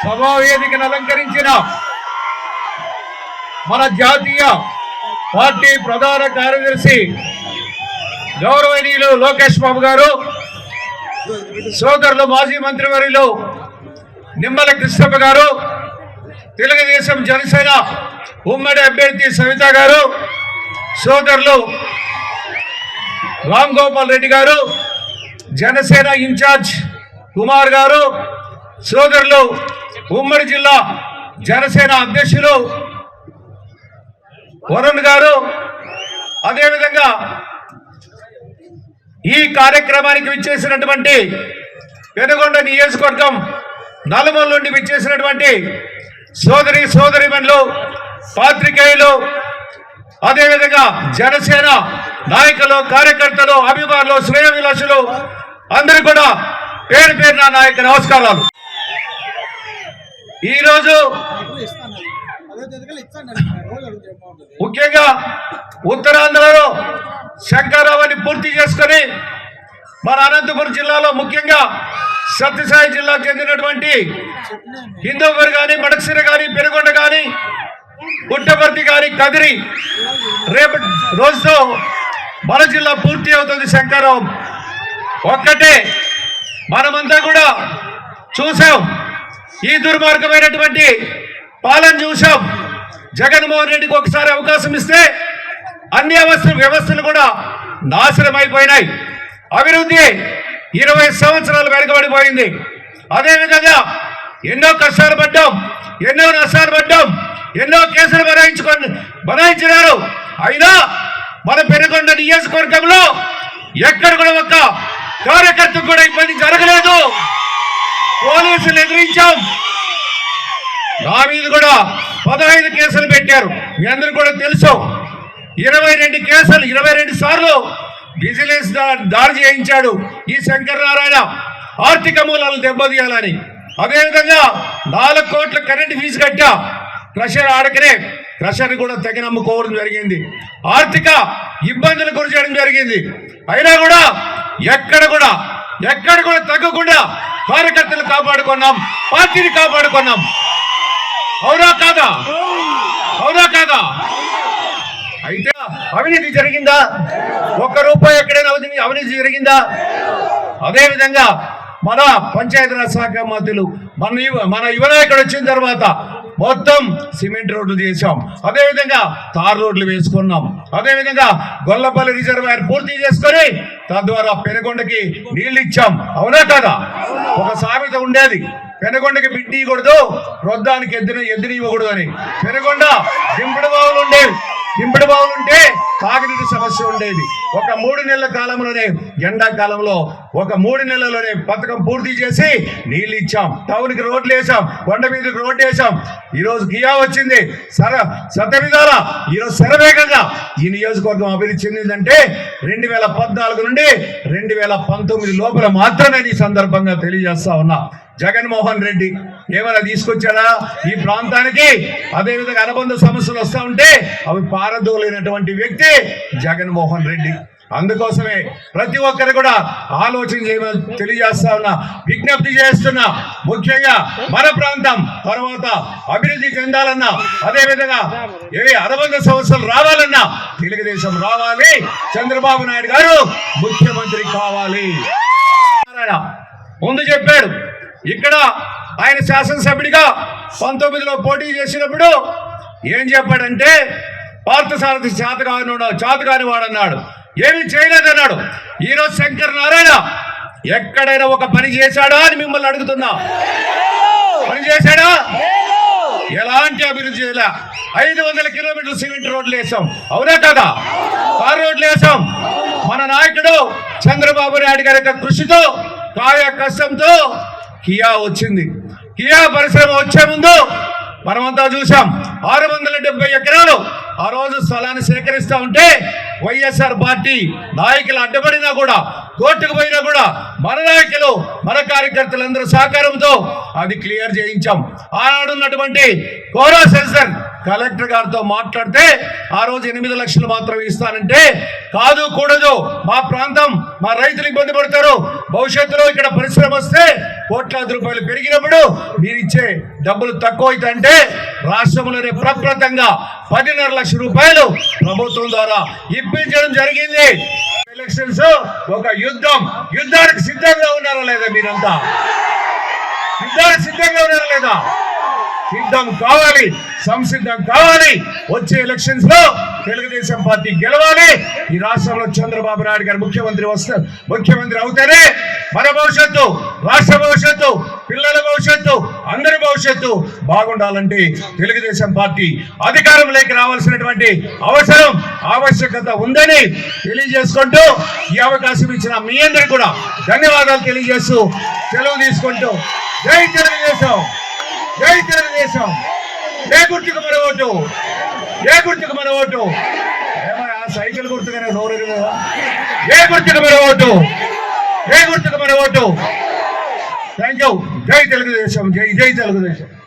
సభావేదికను అలంకరించిన మన జాతీయ పార్టీ ప్రధాన కార్యదర్శి గౌరవనీయులు లోకేష్ బాబు గారు సోదరులు మాజీ మంత్రివర్యులు నిమ్మల కృష్ణప్ప గారు తెలుగుదేశం జనసేన ఉమ్మడి అభ్యర్థి సవిత గారు సోదరులు రామ్ గోపాల్ రెడ్డి గారు జనసేన ఇన్ఛార్జ్ కుమార్ గారు సోదరులు ఉమ్మడి జిల్లా జనసేన అధ్యక్షులు వరుణ్ గారు. అదేవిధంగా ఈ కార్యక్రమానికి విచ్చేసినటువంటి పెనుగొండ నియోజకవర్గం నలుమూల నుండి విచ్చేసినటువంటి సోదరి సోదరిమణులు పాత్రికేయులు అదేవిధంగా జనసేన నాయకులు కార్యకర్తలు అభిమానులు శ్రేయవిలాసులు అందరూ కూడా పేరు పేరున నాయక నమస్కారాలు. ఈరోజు ముఖ్యంగా ఉత్తరాంధ్రలో శంకరావాన్ని పూర్తి చేసుకొని మన అనంతపురం జిల్లాలో ముఖ్యంగా సత్యసాయి జిల్లాకు చెందినటువంటి హిందూపూర్ కానీ మడక్సిర కానీ పెనుగొండ కానీ పుట్టపర్తి కానీ కదిరి రేపటి రోజుతో మన జిల్లా పూర్తి అవుతుంది శంకరం ఒక్కటే మనమంతా కూడా చూసాం. ఈ దుర్మార్గమైనటువంటి పాలన చూసాం జగన్మోహన్ రెడ్డికి ఒకసారి అవకాశం ఇస్తే అన్ని అవసర వ్యవస్థలు కూడా నాశనం అయిపోయినాయి అభివృద్ధి ఇరవై సంవత్సరాలు వెనకబడిపోయింది. అదేవిధంగా ఎన్నో కష్టాలు పడ్డాం ఎన్నో నష్టాలు పడ్డాం ఎన్నో కేసులు బనాయించుకొని బనాయించినారు. అయినా మన పెనుకొండ నియోజకవర్గంలో ఎక్కడ కూడా ఒక్క కార్యకర్తకు కూడా ఇబ్బంది జరగలేదు. పోలీసులు ఎదిరించాం నా మీద కూడా పదహైదు కేసులు పెట్టారు. మీ అందరూ కూడా తెలుసు. ఇరవై రెండు కేసులు ఇరవై రెండు సార్లు విజిలెన్స్ దాడి చేయించాడు ఈ శంకరనారాయణ. ఆర్థిక మూలాలను దెబ్బతీయాలని. అదేవిధంగా నాలుగు కోట్ల కరెంట్ ఫీజు కట్టా క్రషర్ ఆడకనే క్రషర్ కూడా తగిన అమ్ముకోవడం జరిగింది. ఆర్థిక ఇబ్బందులు గురి చేయడం జరిగింది. అయినా కూడా ఎక్కడ కూడా ఎక్కడ కూడా తగ్గకుండా కార్యకర్తలు కాపాడుకున్నాం పార్టీని కాపాడుకున్నాం. అవునా కాదా? అవునా కాదా? అయితే అవినీతి జరిగిందా? ఒక్క రూపాయి ఎక్కడైనా అవినీతి అవినీతి జరిగిందా? అదే విధంగా మన పంచాయతీరాజ్ శాఖ మంత్రులు మన యువ మన యువ నాయకుడు వచ్చిన తర్వాత మొత్తం సిమెంట్ రోడ్లు చేసాం అదేవిధంగా తార్ రోడ్లు వేసుకున్నాం. అదేవిధంగా గొల్లపల్లి రిజర్వాయర్ పూర్తి చేసుకొని తద్వారా పెనుగొండకి నీళ్ళు ఇచ్చాం. అవునా కదా? ఒక సామెత ఉండేది. పెనకొండకి బిడ్డి ఇవ్వకూడదు రొద్దానికి ఎద్దున ఎద్దుని ఇవ్వకూడదు అని పెనుగొండ దింపుడు బావులు ఉండేవి. ఇంపడి బావులు ఉంటే తాగునీటి సమస్య ఉండేది. ఒక మూడు నెలల కాలంలోనే ఎండాకాలంలో ఒక మూడు నెలల్లోనే పథకం పూర్తి చేసి నీళ్ళు ఇచ్చాం. టౌన్కి రోడ్లు వేసాం కొండ మీదకి రోడ్లు వేసాం. ఈరోజు గియా వచ్చింది. సర సత ఈరోజు శరవేగంగా ఈ నియోజకవర్గం అభివృద్ధి చెందిందంటే రెండు వేల పద్నాలుగు నుండి రెండు వేల పంతొమ్మిది లోపల మాత్రమే ఈ సందర్భంగా తెలియజేస్తా ఉన్నా. జగన్మోహన్ రెడ్డి ఏమైనా తీసుకొచ్చాడా? ఈ ప్రాంతానికి అదేవిధంగా అనుబంధ సమస్యలు వస్తూ ఉంటే అవి పారదోలేనటువంటి వ్యక్తి జగన్మోహన్ రెడ్డి. అందుకోసమే ప్రతి ఒక్కరు కూడా ఆలోచన చేయమని తెలియజేస్తా ఉన్నా విజ్ఞప్తి చేస్తున్నా. ముఖ్యంగా మన ప్రాంతం తర్వాత అభివృద్ధి చెందాలన్నా అదేవిధంగా ఏ అనుబంధ సమస్యలు రావాలన్నా తెలుగుదేశం రావాలి. చంద్రబాబు నాయుడు గారు ముఖ్యమంత్రి కావాలి. ముందు చెప్పాడు ఇక్కడ ఆయన శాసనసభ్యుడిగా పంతొమ్మిదిలో పోటీ చేసినప్పుడు ఏం చెప్పాడంటే పార్థసారథి చేతగాని వాడు వాడన్నాడు. ఏమి చేయలేదన్నాడు. ఈరోజు శంకర్ నారాయణ ఎక్కడైనా ఒక పని చేశాడా అని మిమ్మల్ని అడుగుతున్నా. పని చేశాడా? ఎలాంటి అభివృద్ధి చేయలే. ఐదు వందల కిలోమీటర్ల సిమెంట్ రోడ్లు వేసాం అవునా కదా? కారు రోడ్లు వేసాం మన నాయకుడు చంద్రబాబు నాయుడు గారి యొక్క కృషితో కాయ కష్టంతో కియా వచ్చింది. కియా పరిశ్రమ వచ్చే ముందు మనమంతా చూసాం ఆరు వందల డెబ్బై ఎకరాలు ఆ రోజు స్థలాన్ని సేకరిస్తా ఉంటే వైఎస్ఆర్ పార్టీ నాయకులు అడ్డపడినా కూడా కోర్టుకు పోయినా కూడా మన నాయకులు మన కార్యకర్తలందరూ సహకారంతో అది క్లియర్ చేయించాం. ఆనాడు ఉన్నటువంటి కోరా సెన్సర్ కలెక్టర్ గారితో మాట్లాడితే ఆ రోజు ఎనిమిది లక్షలు మాత్రమే ఇస్తానంటే కాదు కూడదు. మా ప్రాంతం మా రైతులు ఇబ్బంది పడతారు. భవిష్యత్తులో ఇక్కడ పరిశ్రమ వస్తే కోట్లాది రూపాయలు పెరిగినప్పుడు మీరు ఇచ్చే డబ్బులు తక్కువ అవుతాయంటే రాష్ట్రంలోనే ప్రప్రతంగా పదిన్నర లక్షల రూపాయలు ప్రభుత్వం ద్వారా ఇప్పించడం జరిగింది. ఎలక్షన్స్ ఒక యుద్ధం. యుద్ధానికి సిద్ధంగా ఉన్నారా లేదా మీరంతా? యుద్ధానికి సిద్ధంగా ఉన్నారా లేదా? సిద్ధం కావాలి. సంసిద్ధం కావాలి. వచ్చే ఎలక్షన్స్లో తెలుగుదేశం పార్టీ గెలవాలి. ఈ రాష్ట్రంలో చంద్రబాబు నాయుడు గారు ముఖ్యమంత్రి వస్తారు. ముఖ్యమంత్రి అవుతేనే మన భవిష్యత్తు రాష్ట్ర భవిష్యత్తు పిల్లల భవిష్యత్తు అందరి భవిష్యత్తు బాగుండాలంటే తెలుగుదేశం పార్టీ అధికారంలోకి రావాల్సినటువంటి అవసరం ఆవశ్యకత ఉందని తెలియజేసుకుంటూ ఈ అవకాశం ఇచ్చిన మీ అందరికి కూడా ధన్యవాదాలు తెలియజేస్తూ సెలవు తీసుకుంటూ జై తెలుగుదేశం! జై తెలుగుదేశం! ఏ గుర్తుకు మన ఓటు? ఏ గుర్తుకు మన ఓటు? ఆ సైకిల్ గుర్తుగానే నోరు ఎరగదా? ఏ గుర్తుకు మన ఓటు? ఏ గుర్తుకు మన ఓటు? థ్యాంక్ యూ జై తెలుగుదేశం జై జై తెలుగుదేశం.